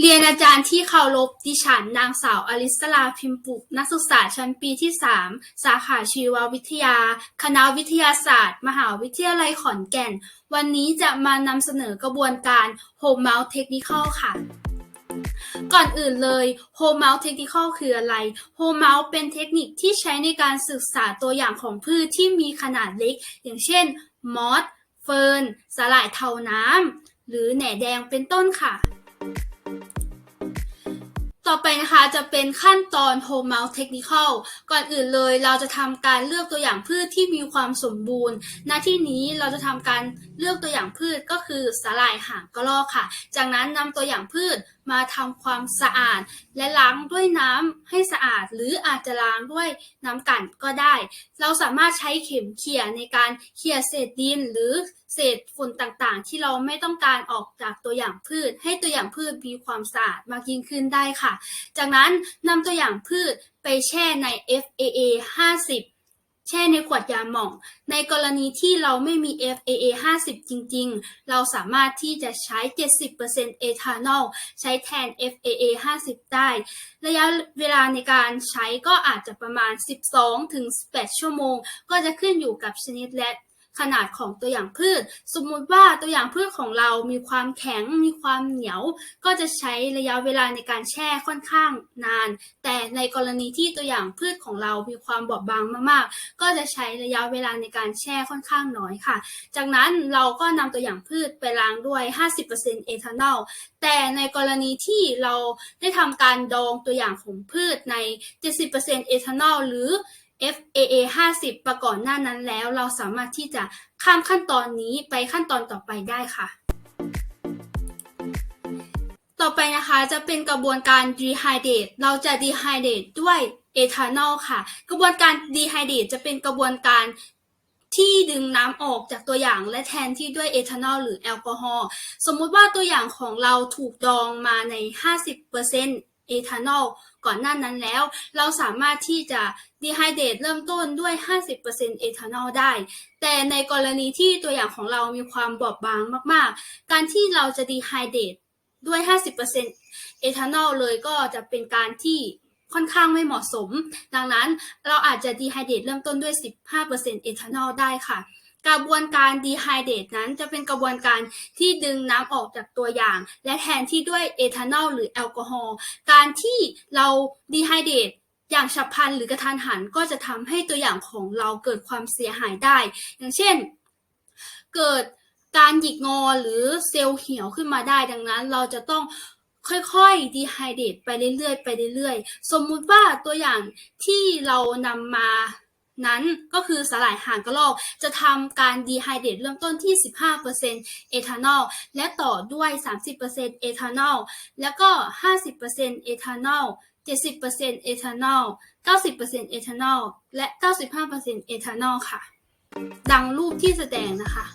เรียนอาจารย์ที่เคารพ ดิฉัน นางสาว อลิสลาพิมปุก นักศึกษาชั้นปีที่ 3 สาขาชีววิทยา คณะวิทยาศาสตร์ มหาวิทยาลัยขอนแก่น วันนี้จะมานำเสนอกระบวนการ Home Mount Technical ค่ะก่อนอื่นเลย Home Mount Technical คืออะไร Home Mount เป็นเทคนิคที่ใช้ในการศึกษาตัวอย่างของพืชที่มีขนาดเล็ก อย่างเช่น มอส เฟิร์น สาหร่ายเทาน้ำ หรือแหน่แดงเป็นต้นค่ะ ต่อไปนะคะจะเป็นขั้นตอน Home Mount Technical ก่อนอื่นเลยเราจะทำการเลือกตัวอย่างพืชที่มีความสมบูรณ์ หน้าที่นี้เราจะทำการเลือกตัวอย่างพืชก็คือสาหร่ายหางกระรอกค่ะ จากนั้นนำตัวอย่างพืช มาทำความสะอาด และล้างด้วยน้ำให้สะอาด หรืออาจจะล้างด้วยน้ำกันก็ได้ เราสามารถใช้เข็มเขี่ยในการเขี่ยเศษดินหรือเศษฝุ่นต่างๆ ที่เราไม่ต้องการออกจากตัวอย่างพืช ให้ตัวอย่างพืชมีความสะอาดมากยิ่งขึ้นได้ค่ะ จากนั้นนำตัวอย่างพืชไปแช่ใน FAA 50 แช่ในขวดยาหม่อง ในกรณีที่เราไม่มี FAA 50 จริง ๆ เราสามารถที่จะใช้ 70%เอทานอลใช้แทน FAA 50 ได้ ระยะเวลาในการใช้ก็อาจจะประมาณ 12-18 ชั่วโมง ก็จะขึ้นอยู่กับชนิดและ ขนาดของตัวอย่างพืช สมมุติว่าตัวอย่างพืชของเรามีความแข็ง มีความเหนียว ก็จะใช้ระยะเวลาในการแช่ค่อนข้างนาน แต่ในกรณีที่ตัวอย่างพืชของเรามีความบอบบางมากๆ ก็จะใช้ระยะเวลาในการแช่ค่อนข้างน้อยค่ะ จากนั้นเราก็นำตัวอย่างพืชไปล้างด้วย 50%เอทานอล แต่ในกรณีที่เราได้ทำการดองตัวอย่างของพืชใน 70%เอทานอลหรือ FAA 50 ประก่อนหน้านั้นแล้ว เราสามารถที่จะข้ามขั้นตอนนี้ไปขั้นตอนต่อไปได้ค่ะ ต่อไปนะคะจะเป็นกระบวนการ dehydrate เราจะ dehydrate ด้วยเอทานอลค่ะ กระบวนการ dehydrate จะเป็นกระบวนการที่ดึงน้ำออกจากตัวอย่างและแทนที่ด้วยเอทานอลหรือแอลกอฮอล์ สมมุติว่าตัวอย่างของเราถูกดองมาใน 50% เอทานอลก่อนหน้านั้นแล้ว เราสามารถที่จะดีไฮเดตเริ่มต้นด้วย 50%เอทานอลได้ แต่ในกรณีที่ตัวอย่างของเรามีความบอบบางมาก ๆ การที่เราจะดีไฮเดตด้วย 50%เอทานอลเลยก็จะเป็นการที่ค่อนข้างไม่เหมาะสม ดังนั้นเราอาจจะดีไฮเดตเริ่มต้นด้วย 15%เอทานอลได้ค่ะ กระบวนการดีไฮเดตนั้นจะเป็นกระบวนการที่ดึงน้ำออกจากตัวอย่าง และแทนที่ด้วยเอทานอลหรือแอลกอฮอล์การที่เราดีไฮเดตอย่างฉับพลันหรือกระทันหันก็จะทำให้ตัวอย่างของเราเกิดความเสียหายได้ อย่างเช่น เกิดการหยิกงอหรือเซลล์เหี่ยวขึ้นมาได้ดังนั้น เราจะต้องค่อยๆดีไฮเดตไปเรื่อยๆไปเรื่อยๆ สมมุติว่าตัวอย่างที่เรานำมา นั้นก็คือสลายหางกระรอก จะทำการดีไฮเดตเริ่มต้นที่ 15%เอทานอลและต่อด้วย 30%เอทานอลแล้วก็ 50%เอทานอล70%เอทานอล90%เอทานอลและ 95%เอทานอลค่ะ ดังรูปที่แสดงนะคะ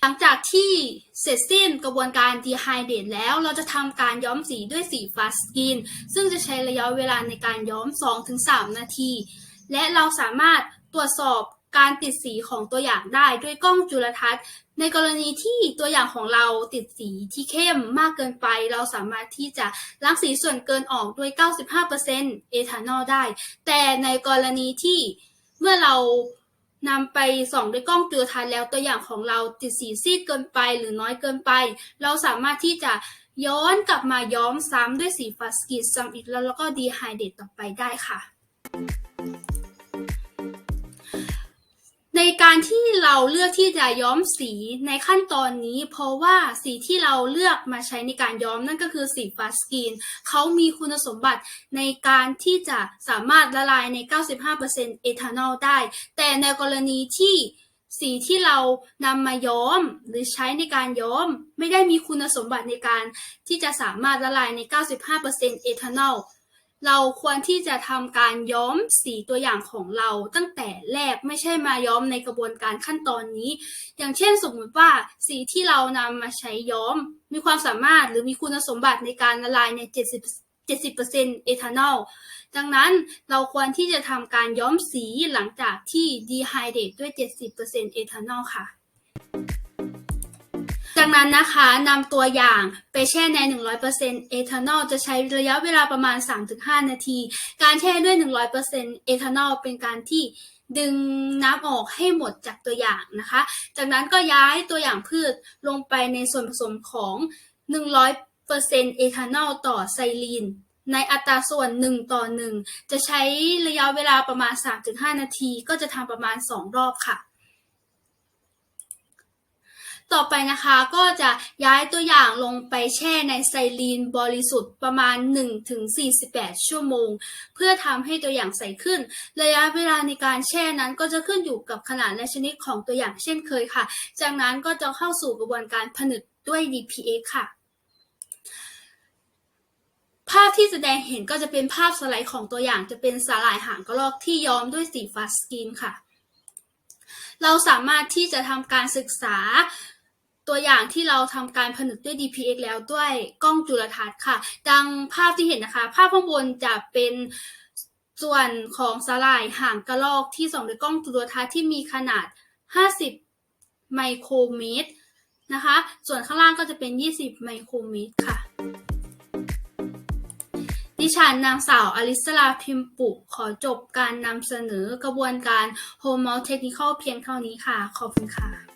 หลังจากที่เสร็จสิ้นกระบวนการดีไฮเดตแล้วเราจะทำการย้อมสีด้วยสีฟาสกิน ซึ่งจะใช้ระยะเวลาในการย้อม 2-3 นาที และเราสามารถตรวจสอบการติดสีของตัวอย่างได้ด้วยกล้องจุลทรรศน์ ในกรณีที่ตัวอย่างของเราติดสีที่เข้มมากเกินไป เราสามารถที่จะล้างสีส่วนเกินออกด้วย 95%เอทานอลได้ แต่ในกรณีที่เมื่อเรานำไปส่องด้วยกล้องจุลทรรศน์แล้วตัวอย่างของเราติดสีซีดเกินไปหรือน้อยเกินไป เราสามารถที่จะย้อนกลับมาย้อมซ้ำด้วยสีฟาสกิดซ้ำอีกแล้วแล้วก็ดีไฮเดตต่อไปได้ค่ะ การที่เราเลือกที่จะย้อมสีในขั้นตอนนี้ เพราะว่าสีที่เราเลือกมาใช้ในการย้อมนั่นก็คือสีฟาสกินเขามีคุณสมบัติในการที่จะสามารถละลายใน 95%เอทานอลได้ แต่ในกรณีที่สีที่เรานำมาย้อมหรือใช้ในการย้อม ไม่ได้มีคุณสมบัติในการที่จะสามารถละลายใน 95%เอทานอล เราควรที่จะทำการย้อมสีตัวอย่างของเราตั้งแต่แรกไม่ใช่มาย้อมในกระบวนการขั้นตอนนี้ อย่างเช่นสมมุติว่าสีที่เรานำมาใช้ย้อม มีความสามารถหรือมีคุณสมบัติในการละลายใน 70 70%เอทานอล ดังนั้นเราควรที่จะทำการย้อมสีหลังจากที่ดีไฮเดตด้วย 70%เอทานอลค่ะ จากนั้นนะคะนำตัวอย่างไปแช่ใน 100%เอทานอลจะใช้ระยะเวลาประมาณ 3-5 นาที การแช่ด้วย 100%เอทานอลเป็นการที่ดึงน้ำออกให้หมดจากตัวอย่างนะคะ จากนั้นก็ย้ายตัวอย่างพืชลงไปในส่วนผสมของ 100%เอทานอลต่อไซลีน ในอัตราส่วน 1 ต่อ 1 จะใช้ระยะเวลาประมาณ 3-5 นาที ก็จะทำประมาณ 2 รอบค่ะ ต่อไปนะคะก็จะย้ายตัวอย่างลงไปแช่ในไซลีนบริสุทธิ์ประมาณ 1-48 ชั่วโมง เพื่อทำให้ตัวอย่างใสขึ้น ระยะเวลาในการแช่นั้นก็จะขึ้นอยู่กับขนาดและชนิดของตัวอย่างเช่นเคยค่ะ จากนั้นก็จะเข้าสู่กระบวนการผนึกด้วย DPX ค่ะภาพที่แสดงเห็นก็จะเป็นภาพสไลด์ของตัวอย่างจะเป็นสาหร่ายหางกระรอกที่ย้อมด้วยสีฟ้าสกรีนค่ะ เราสามารถที่จะทำการศึกษา ตัวอย่างที่เราทำการผนึกด้วย DPX แล้วด้วยกล้องจุลทรรศน์ค่ะ ดังภาพที่เห็นนะคะ ภาพข้างบนจะเป็นส่วนของสาหร่ายหางกระรอกที่ส่องด้วยกล้องจุลทรรศน์ที่มีขนาด 50 ไมโครเมตรนะคะ ส่วนข้างล่างก็จะเป็น 20 ไมโครเมตรค่ะ ดิฉันนางสาวอลิสลาพิมปุขอจบการนำเสนอกระบวนการ Home Technical เพียงเท่านี้ค่ะ ขอบคุณค่ะ